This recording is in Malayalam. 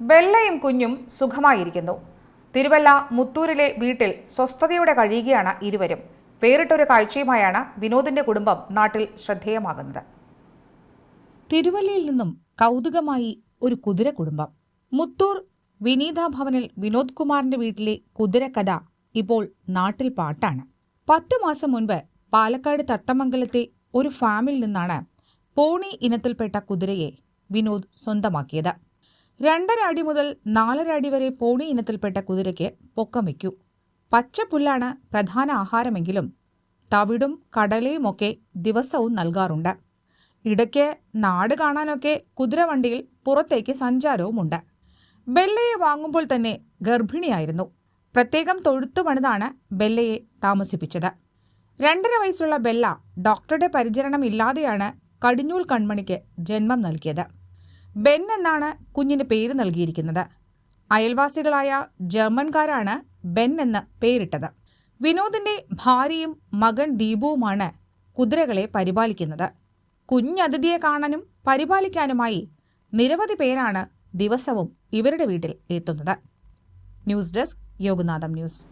ബെല്ലയും കുഞ്ഞും സുഖമായിരിക്കുന്നു. തിരുവല്ല മുത്തൂരിലെ വീട്ടിൽ സ്വസ്ഥതയോടെ കഴിയുകയാണ് ഇരുവരും. വേറിട്ടൊരു കാഴ്ചയുമായാണ് വിനോദിന്റെ കുടുംബം നാട്ടിൽ ശ്രദ്ധേയമാകുന്നത്. തിരുവല്ലയിൽ നിന്നും കൗതുകമായി ഒരു കുതിര കുടുംബം. മുത്തൂർ വിനീത ഭവനിൽ വിനോദ് കുമാറിന്റെ വീട്ടിലെ കുതിരക്കഥ ഇപ്പോൾ നാട്ടിൽ പാട്ടാണ്. പത്തു മാസം മുൻപ് പാലക്കാട് തത്തമംഗലത്തെ ഒരു ഫാമിൽ നിന്നാണ് പോണി ഇനത്തിൽപ്പെട്ട കുതിരയെ വിനോദ് സ്വന്തമാക്കിയത്. രണ്ടര അടി മുതൽ നാലര അടി വരെ പോണി ഇനത്തിൽപ്പെട്ട കുതിരയ്ക്ക് പൊക്കം വയ്ക്കൂ. പച്ചപ്പുല്ലാണ് പ്രധാന ആഹാരമെങ്കിലും തവിടും കടലയുമൊക്കെ ദിവസവും നൽകാറുണ്ട്. ഇടയ്ക്ക് നാട് കാണാനൊക്കെ കുതിരവണ്ടിയിൽ പുറത്തേക്ക് സഞ്ചാരവുമുണ്ട്. ബെല്ലയെ വാങ്ങുമ്പോൾ തന്നെ ഗർഭിണിയായിരുന്നു. പ്രത്യേകം തൊഴുത്തു പണിതാണ് ബെല്ലയെ താമസിപ്പിച്ചത്. രണ്ടര വയസ്സുള്ള ബെല്ല ഡോക്ടറുടെ പരിചരണം ഇല്ലാതെയാണ് കടിഞ്ഞൂൽ കൺമണിക്ക് ജന്മം നൽകിയത്. ബെൻ എന്നാണ് കുഞ്ഞിന് പേര് നൽകിയിരിക്കുന്നത്. അയൽവാസികളായ ജർമ്മൻകാരാണ് ബെൻ എന്ന് പേരിട്ടത്. വിനോദിന്റെ ഭാര്യയും മകൻ ദീപുവുമാണ് കുതിരകളെ പരിപാലിക്കുന്നത്. കുഞ്ഞതിഥിയെ കാണാനും പരിപാലിക്കാനുമായി നിരവധി പേരാണ് ദിവസവും ഇവരുടെ വീട്ടിൽ എത്തുന്നത്. News desk Yoganatham news.